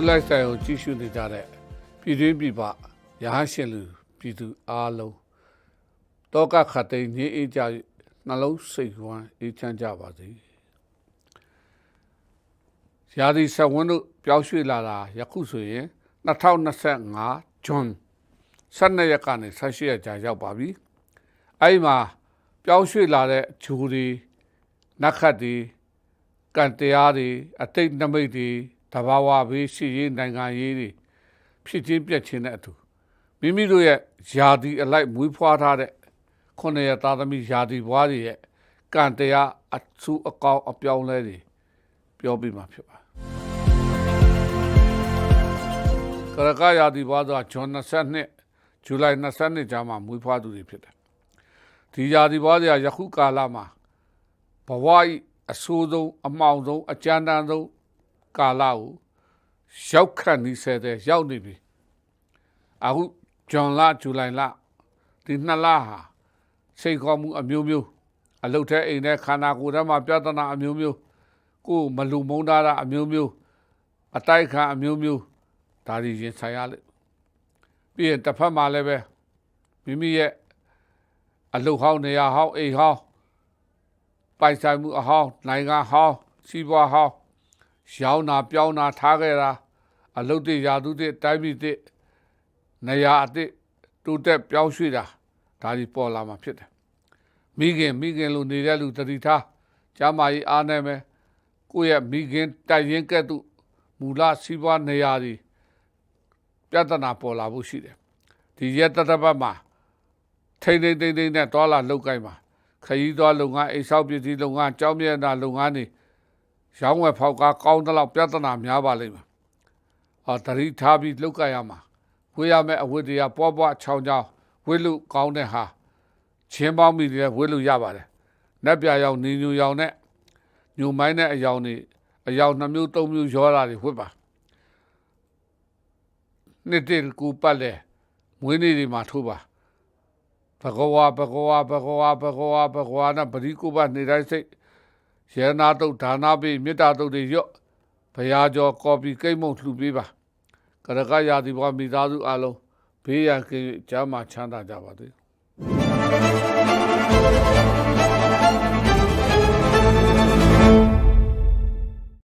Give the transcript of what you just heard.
တို့လိုက်ဆိုင်ကိုကြည့်ရှုနေကြတဲ့ပြည်တွင်းပြည်ပရဟန်းရှင်လူပြည်သူအားလုံးတောကခတ်သိမ်းငြိမ်းအေးကြ၍နှလုံးစိတ်ဝမ်းအေးချမ်းကြပါစေရာသီဆက်ဝန်းတို့ပြောင်းရွှေ့လာတာယခုဆိုရင်2025ဇွန်12ရက်ကနေ18ရက်ကြာရောက်ပါပြီအဲ့ဒီမှာပြောင်းရွှေ့လာတဲ့ဂျူတွေနတ်ခတ်တွေကံတရားတွေအတိတ်နမိတ်တွေ တဘာဝဘေးရှိရေးနိုင်ငံရေးတွေဖြစ်ချင်းပြက်ချင်းတဲ့အတူမိမိတို့ရဲ့ယာတီအလိုက်မွေးဖွားထားတဲ့ခုနှစ်ရသားသမီးယာတီဘွားတွေရဲ့ကံတရားအဆူအကောင်းအပြောင်းလဲတွေပြောပြမှာဖြစ်ပါကရကယာတီဘွားဆိုတာဂျွန်22ဇူလိုင်22ကြာမှမွေးဖွားသူတွေဖြစ်တယ်ဒီယာတီဘွားတွေကယခုကာလမှာဘဝဤအဆိုးဆုံးအမှောင်ဆုံးအကြမ်းတမ်းဆုံး ကာလကိုရောက်ခန့်နေစေတဲ့ရောက်နေပြီအခုဂျွန်လဇူလိုင်လဒီနှစ်လဟာစိတ်ခေါ်မှုအမျိုးမျိုးအလုတ်ထဲအိမ်ထဲခန္ဓာကိုယ်ထဲမှာပြဿနာအမျိုးမျိုးကိုယ်မလူမုန်းတာအမျိုးမျိုးအတိုက်ခံအမျိုးမျိုးဒါတွေရင်ဆိုင်ရလိမ့်ပြီးရင်တစ်ဖက်မှာလည်းပဲမိမိရဲ့အလုတ်ဟောင်းနေရာဟောင်းအိမ်ဟောင်းပိုင်ဆိုင်မှုအဟောင်းနိုင်ငံဟောင်းစီးပွားဟောင်း ရောင်းတာပြောင်းတာထားခဲ့တာအလုတ်တွေယာတုတွေတိုင်းပြည်တွေနေရာအစ်တိုးတက်ပြောင်းရွှေ့တာဒါဒီပေါ်လာမှာဖြစ်တယ်မိခင်မိခင်လိုနေတဲ့လူတတိထားကျမ်းမာရေးအားနေမယ်ကိုယ့်ရဲ့မိခင်တိုင်ရင်ကဲ့သို့မူလစီးပွားနေရာတွေပြဿနာပေါ်လာဖို့ရှိတယ်ဒီရက်တတပတ်မှာထိမ့်ထိမ့်ထိမ့်ထိမ့်နဲ့တွာလာလောက်ကိုင်းမှာခရီးသွားလုပ်ငန်းအိမ်ဆောက်ပစ္စည်းလုပ်ငန်းကြောင်းမြတ်တာလုပ်ငန်းတွေ ရောင်းဝယ်ဖောက်ကားကောင်းတဲ့လောက်ပြဿနာများပါလိမ့်မယ်အော်တတိထားပြီးလောက်ကိုင်းရမှာဝေးရမယ့်အဝတ်တွေကပွားပွားချောင်းချောင်းဝေးလို့ကောင်းတဲ့ဟာချင်းပေါင်းမိတယ်ဝေးလို့ရပါတယ်နက်ပြရောင်နေညူရောင်နဲ့ညူမိုင်းတဲ့အယောင်တွေအယောင်နှမျိုးသုံးမျိုးရောတာတွေဝတ်ပါနှစ်တည်းကူပတ်လဲမွေးနေ့တွေမှာထိုးပါဘဂဝါဘဂဝါဘဂဝါဘဂဝါဘဂဝါနဲ့ပရိကုပနေတိုင်းစိတ် ယေနာတုတ်ဒါနာပိမေတ္တာတုတ်တွေရော့ဘုရားကျော်ကော်ပီကိတ်မုံလှူပေးပါကရကရာဒီဘွားမိသားစုအလုံးဘေးရန်ကင်းကျမ်းမာချမ်းသာကြပါစေ